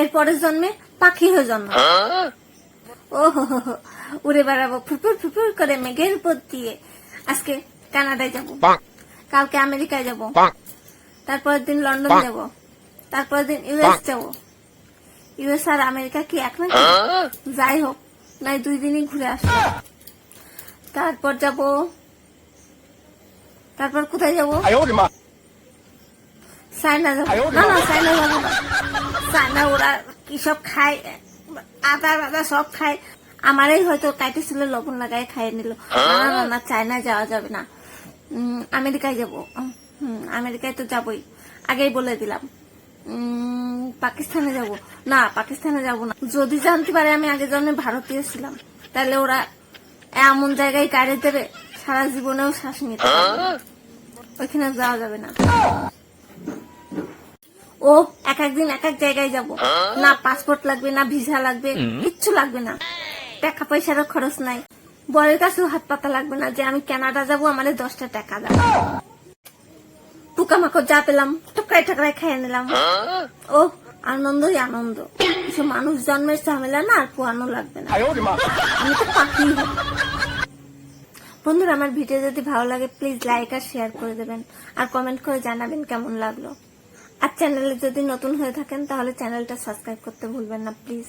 এর পরের জন্মে পাখি হয়ে জন্ম। ও উড়ে বেড়াবো ফুপুর ফুপুর করে মেঘের উপর দিয়ে। আজকে কানাডায় যাব। কালকে আমেরিকায় যাব। তারপরের দিন লন্ডন যাব। তারপরের দিন ইউএস যাব। ইউএস আর আমেরিকা কি এক নাকি যাই হোক নাই দুই দিনই ঘুরে আসব। তারপর যাব। তারপর কোথায় যাব? চায়না যাব। না না চায়না যাব না। ওরা কি সব খায়? আদা আদা সব খায়। আমারই হয়তো কাইটেছিল লবণ লাগাই খাইয়ে নিল। না না, চায়না যাওয়া যাবে না। আমেরিকায় যাব। হুম আমেরিকায় তো যাবই। আগেই বলে দিলাম। পাকিস্তানে যাব। না পাকিস্তানে যাব না। যদি জানতে পারে আমি আগে জন্মে ভারতীয় ছিলাম তাহলে ওরা এমন জায়গায় গাড়ি দেবে সারা জীবনেও শ্বাস নিতে পারবে ওইখানে যাওয়া যাবে না। ও এক একদিন এক এক জায়গায় যাব। হ্যাঁ? না পাসপোর্ট লাগবে না ভিসা লাগবে কিচ্ছু লাগবে না। টাকা পয়সারও খরচ নাই। বরের কাছেও হাত পাতা লাগবে না যে আমি কানাডা যাব আমাদের দশটা টাকা দাও। পোকামাকড় যা পেলাম টুকরায় টুকরায় খাইয়ে নিলাম। হ্যাঁ? ও আনন্দই আনন্দ। কিছু মানুষ জন্মের ঝামেলা না আর পোয়ানো লাগবে না। আমি তো পাখি বন্ধুরা আমার ভিডিও যদি ভালো লাগে প্লিজ লাইক আর শেয়ার করে দেবেন। আর কমেন্ট করে জানাবেন কেমন লাগল। আর চ্যানেলে যদি নতুন হয়ে থাকেন তাহলে চ্যানেলটা সাবস্ক্রাইব করতে ভুলবেন না প্লিজ।